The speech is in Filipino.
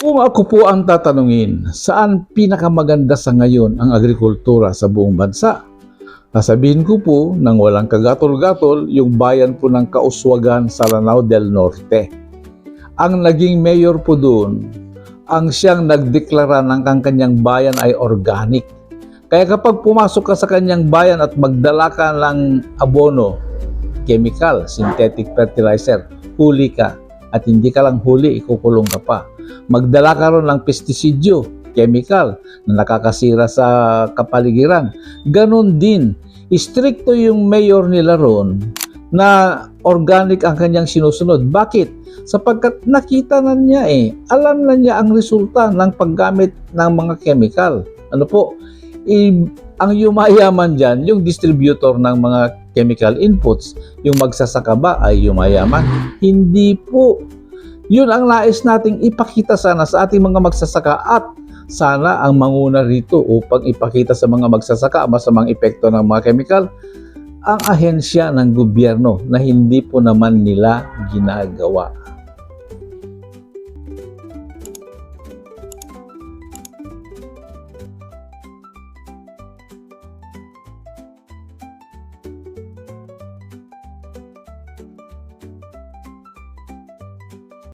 Kung ako po ang tatanungin, saan pinakamaganda sa ngayon ang agrikultura sa buong bansa? Sasabihin ko po nang walang kagatol-gatol yung bayan po ng Kauswagan sa Lanao del Norte. Ang naging mayor po doon, ang siyang nagdeklara ng ang kanyang bayan ay organic. Kaya kapag pumasok ka sa kanyang bayan at magdala ka ng abono, chemical, synthetic fertilizer, huli ka. At hindi ka lang huli, ikukulong ka pa. Magdala ka ron ng pestisidyo, chemical, na nakakasira sa kapaligiran. Ganon din, istrikto yung mayor nila ron na organic ang kanyang sinusunod. Bakit? Sapagkat nakita na niya eh, alam na niya ang resulta ng paggamit ng mga chemical. Ano po? I- ang yumayaman dyan, yung distributor ng mga chemical inputs, yung magsasaka ba ay yumayaman? Hindi po. Yun ang nais nating ipakita sana sa ating mga magsasaka at sana ang manguna rito upang ipakita sa mga magsasaka ang masamang epekto ng mga chemical ang ahensya ng gobyerno na hindi po naman nila ginagawa.